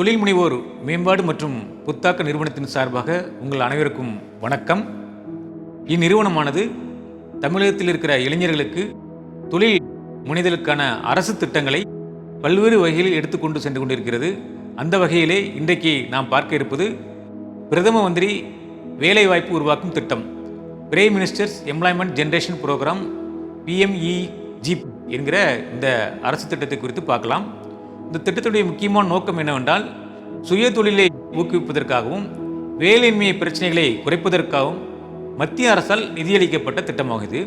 தொழில் முனைவோர் மேம்பாடு மற்றும் புத்தாக்க நிறுவனத்தின் சார்பாக உங்கள் அனைவருக்கும் வணக்கம். இந்நிறுவனமானது தமிழகத்தில் இருக்கிற இளைஞர்களுக்கு தொழில் முனைதலுக்கான அரசு திட்டங்களை பல்வேறு வகையில் எடுத்துக்கொண்டு சென்று கொண்டிருக்கிறது. அந்த வகையிலே இன்றைக்கு நாம் பார்க்க இருப்பது பிரதம மந்திரி வேலைவாய்ப்பு உருவாக்கும் திட்டம். Prime ministers employment generation programme PMEGP என்கிற இந்த அரசு திட்டத்தை குறித்து பார்க்கலாம். இந்த திட்டத்துடைய முக்கியமான நோக்கம் என்னவென்றால் சுய தொழிலை ஊக்குவிப்பதற்காகவும் வேலையின்மை பிரச்சனைகளை குறைப்பதற்காகவும் மத்திய அரசால் நிதியளிக்கப்பட்ட திட்டமாகும் இது.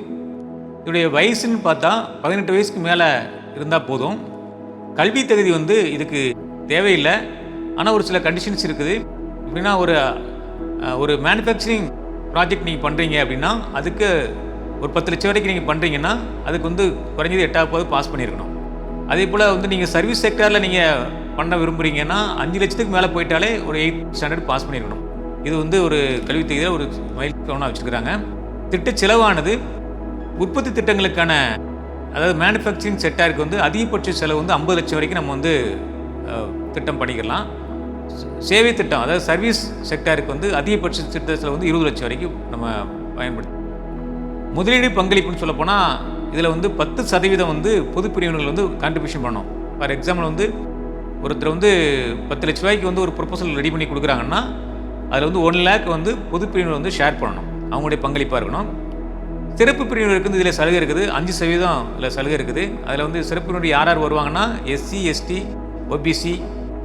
இதோடைய வயசுன்னு பார்த்தா பதினெட்டு வயசுக்கு மேலே இருந்தால் போதும். கல்வி தகுதி வந்து இதுக்கு தேவையில்லை. ஆனால் ஒரு சில கண்டிஷன்ஸ் இருக்குது. எப்படின்னா ஒரு ஒரு மேனுஃபேக்சரிங் ப்ராஜெக்ட் நீங்கள் பண்ணுறீங்க அப்படின்னா அதுக்கு ஒரு பத்து லட்சம் வரைக்கும் நீங்கள் பண்ணுறீங்கன்னா அதுக்கு வந்து குறைஞ்சது எட்டாவது பாஸ் பண்ணியிருக்கணும். அதே போல் வந்து நீங்கள் சர்வீஸ் செக்டரில் நீங்கள் பண்ண விரும்புகிறீங்கன்னா அஞ்சு லட்சத்துக்கு மேலே போயிட்டாலே ஒரு எயிட் ஸ்டாண்டர்ட் பாஸ் பண்ணியிருக்கணும் இது வந்து ஒரு கல்வித் தேதியில் ஒரு மைல் கவனாக வச்சுருக்கிறாங்க. திட்ட செலவானது உற்பத்தி திட்டங்களுக்கான அதாவது மேனுஃபேக்சரிங் செக்டாருக்கு வந்து அதிகபட்ச செலவு வந்து ஐம்பது லட்சம் வரைக்கும் நம்ம வந்து திட்டம் பண்ணிக்கலாம். சேவை திட்டம் அதாவது சர்வீஸ் செக்டாருக்கு வந்து அதிகபட்ச திட்டத்தில் வந்து இருபது லட்சம் வரைக்கும் நம்ம பயன்படுத்தி முதலீடு பங்களிப்புன்னு சொல்லப்போனால் இதில் வந்து பத்து சதவீதம் வந்து பொது பிரிவினர்கள் வந்து கான்ட்ரிபியூஷன் பண்ணணும் ஃபார் எக்ஸாம்பிள் வந்து ஒருத்தர் வந்து பத்து லட்ச ரூபாய்க்கு வந்து ஒரு ப்ரொபோசல் ரெடி பண்ணி கொடுக்குறாங்கன்னா அதில் வந்து ஒன் லேக் வந்து பொது பிரிவினர் வந்து ஷேர் பண்ணணும். அவங்களுடைய பங்களிப்பாக இருக்கணும். சிறப்பு பிரிவினருக்கு வந்து இதில் சலுகை இருக்குது. அஞ்சு சதவீதம் இதில் சலுகை இருக்குது. அதில் வந்து சிறப்பு பிரிவினர் யார் யார் வருவாங்கன்னா எஸ்சி எஸ்டி ஓபிசி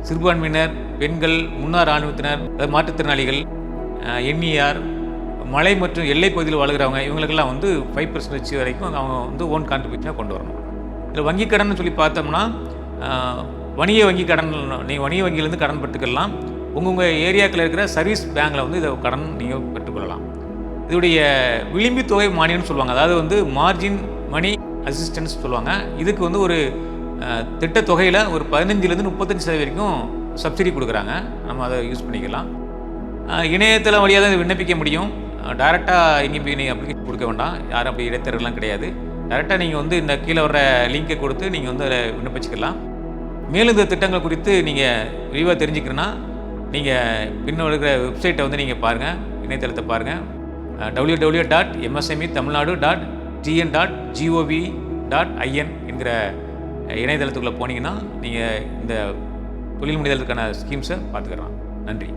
சிறுபான்மையினர் பெண்கள் முன்னாள் இராணுவத்தினர் அதாவது மாற்றுத்திறனாளிகள் என்இஆர் மலை மற்றும் எல்லை பகுதியில் வாழ்கிறவங்க இவங்களுக்கெல்லாம் வந்து ஃபைவ் பர்சன்டேஜ் வரைக்கும் அவங்க வந்து ஓன் கான்ட்ரிபியூஷனாக கொண்டு வரணும். இதில் வங்கி கடன் சொல்லி பார்த்தோம்னா வணிக வங்கி கடன் நீங்கள் வணிக வங்கியிலேருந்து கடன் பெற்றுக்கலாம். உங்கள் ஏரியாக்கில் இருக்கிற சர்வீஸ் பேங்க்கில் வந்து இதை கடன் நீங்கள் பெற்றுக்கொள்ளலாம். இதோடைய விளிம்பு தொகை மானியம்னு சொல்லுவாங்க. அதாவது வந்து மார்ஜின் மணி அசிஸ்டன்ஸ் சொல்லுவாங்க. இதுக்கு வந்து ஒரு திட்ட திட்டத் தொகையில் ஒரு பதினஞ்சுலேருந்து முப்பத்தஞ்சு சதவீதம் வரைக்கும் சப்சிடி கொடுக்குறாங்க. நம்ம அதை யூஸ் பண்ணிக்கலாம். இணையத்தில் இணையதளம் வழியாக தான் விண்ணப்பிக்க முடியும். டேரெக்டாக எங்கேயும் போய் நீங்கள் அப்ளிகேஷன் கொடுக்க வேண்டாம். யாரும் அப்படி இடைத்தரலாம் கிடையாது. டேரெக்டாக நீங்கள் வந்து இந்த கீழே வர லிங்கை கொடுத்து நீங்கள் வந்து அதில் விண்ணப்பிச்சுக்கலாம். மேலும் இந்த திட்டங்கள் குறித்து நீங்கள் விரிவாக தெரிஞ்சுக்கணுன்னா நீங்கள் பின்ன இருக்கிற வெப்சைட்டை வந்து நீங்கள் பாருங்கள் இணையதளத்தை பாருங்கள் W W dot MSME Tamilnadu dot TN dot GOV dot IN என்கிற இணையதளத்துக்குள்ளே போனீங்கன்னா நீங்கள் இந்த தொழில் முனைதலுக்கான ஸ்கீம்ஸை பார்த்துக்கலாம். நன்றி.